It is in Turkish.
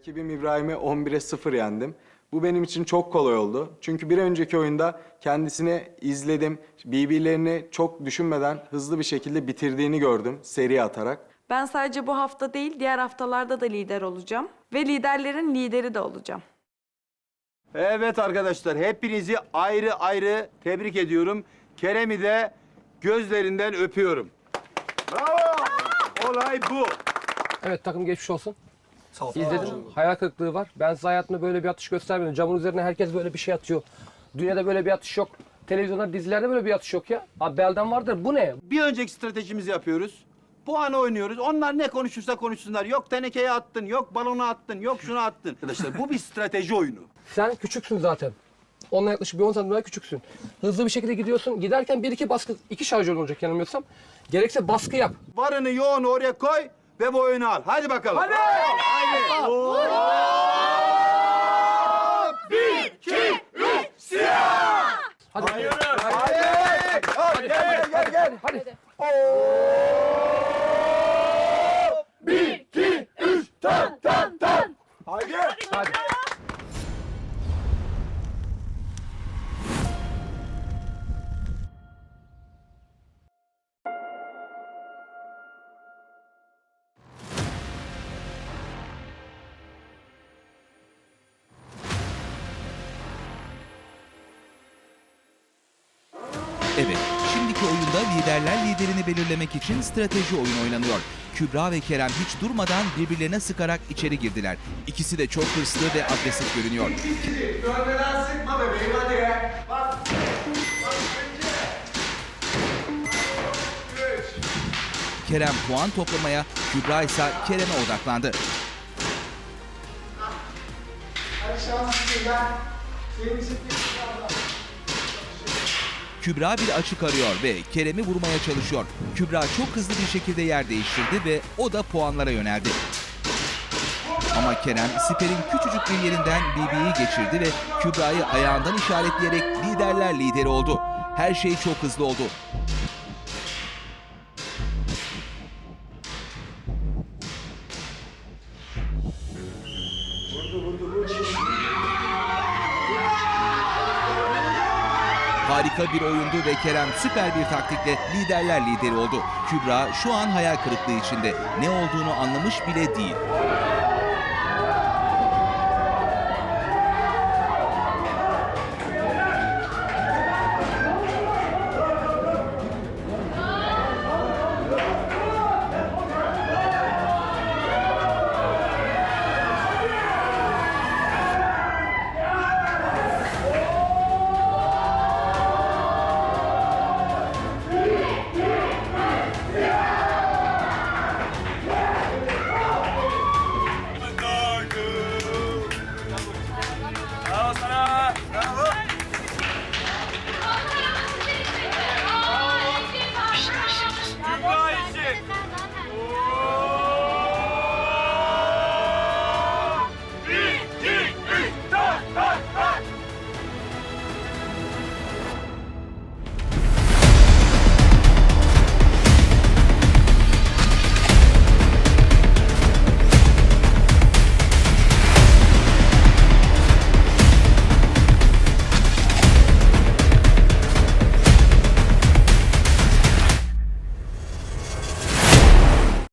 Rakibim İbrahim'i 11'e 0 yendim. Bu benim için çok kolay oldu. Çünkü bir önceki oyunda kendisini izledim. BB'lerini çok düşünmeden hızlı bir şekilde bitirdiğini gördüm seri atarak. Ben sadece bu hafta değil, diğer haftalarda da lider olacağım. Ve liderlerin lideri de olacağım. Evet arkadaşlar hepinizi ayrı ayrı tebrik ediyorum. Kerem'i de gözlerinden öpüyorum. Bravo! Olay bu. Evet takım geçmiş olsun. İzledim. Hayal kırıklığı var. Ben size hayatımda böyle bir atış göstermedim. Camın üzerine herkes böyle bir şey atıyor. Dünyada böyle bir atış yok. Televizyonda, dizilerde böyle bir atış yok ya. Abi belden vardır. Bu ne? Bir önceki stratejimizi yapıyoruz. Puan oynuyoruz. Onlar ne konuşursa konuşsunlar. Yok tenekeye attın, yok balona attın, yok şunu attın. Arkadaşlar bu bir strateji oyunu. Sen küçüksün zaten. Onunla yaklaşık bir 10 santim daha küçüksün. Hızlı bir şekilde gidiyorsun. Giderken bir iki baskı, iki şarjör olacak yanılmıyorsam. Gerekse baskı yap. Varını yoğunu oraya koy ve bu oyunu al. Hadi bakalım. Hadi. Hadi. Hadi. Hadi. Gel gel gel. Hadi. Hadi. Evet, şimdiki oyunda liderler liderini belirlemek için strateji oyun oynanıyor. Kübra ve Kerem hiç durmadan birbirlerine sıkarak içeri girdiler. İkisi de çok hırslı ve agresif görünüyor. Sıkma bebeğim hadi. Bak. Kerem puan toplamaya, Kübra ise Kerem'e odaklandı. Hadi şanslısın gel. Senin için Kübra bir açık arıyor ve Kerem'i vurmaya çalışıyor. Kübra çok hızlı bir şekilde yer değiştirdi ve o da puanlara yöneldi. Ama Kerem siperin küçücük bir yerinden BB'yi geçirdi ve Kübra'yı ayağından işaretleyerek liderler lideri oldu. Her şey çok hızlı oldu. Harika bir oyundu ve Kerem süper bir taktikle liderler lideri oldu. Kübra şu an hayal kırıklığı içinde. Ne olduğunu anlamış bile değil.